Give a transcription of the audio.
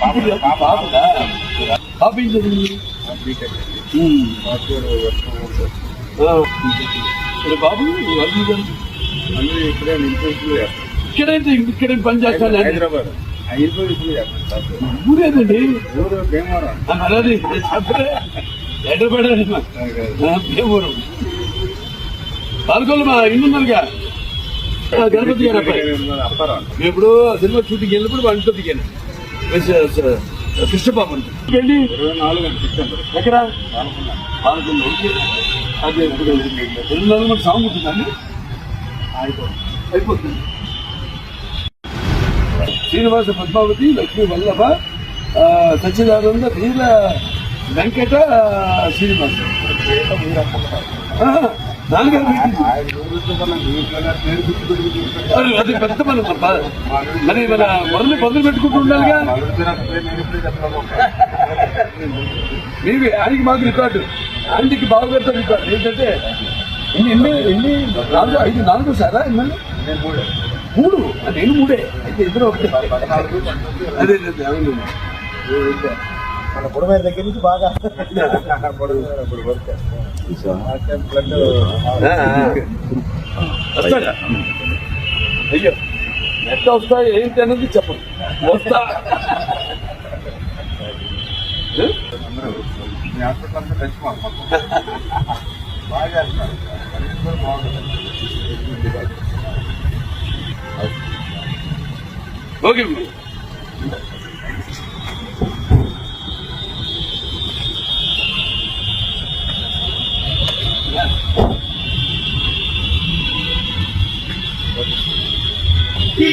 ఇప్పుడు బాబుదా బాబు ఏం చదివింది. ఇప్పుడు ఇక్కడే నిలిపేసి ఇక్కడైతే ఇక్కడే పని చేస్తాను హైదరాబాద్. ఊరేదండి? అలాది చెప్పరే ఎడబడాలి భీమవరం. పాల్గొల్లు మా ఇల్లున్నారుగా ఆ, గణపతి గారు ఇప్పుడు సినిమా షూటింగ్ వెళ్ళినప్పుడు వాళ్ళతో దిగాను కృష్ణబాబు అంట. వెళ్ళి ఎక్కడ. అదే రెండు నాలుగు మంది సాంగ్ ఉంటుందండి. అయిపోతుంది. శ్రీనివాస పద్మావతి లక్ష్మీ వల్లభ సచ్చిదానంద వీర వెంకట శ్రీనివాస. గుర్తు అది అది పెద్ద మనం మరి మన మొదలు మొదలు పెట్టుకుంటూ ఉండాలిగా. మీవి ఆయనకి మాకు రికార్డు. ఆయనకి బావగారితో రికార్డు. ఏంటంటే ఎన్ని ఎన్ని ఎన్ని నాలుగు ఐదు నాలుగు సారా ఎన్ని మూడు. అంటే నేను మూడే. అయితే ఇద్దరు ఒకటే. అదే అదే అవును. మన బుడమే దగ్గర నుంచి బాగా అయ్యో ఎట్లా వస్తా ఏంటి అనేది చెప్పండి వస్తా బాగా చేస్తున్నారు కూడా బాగుంటుంది ఓకే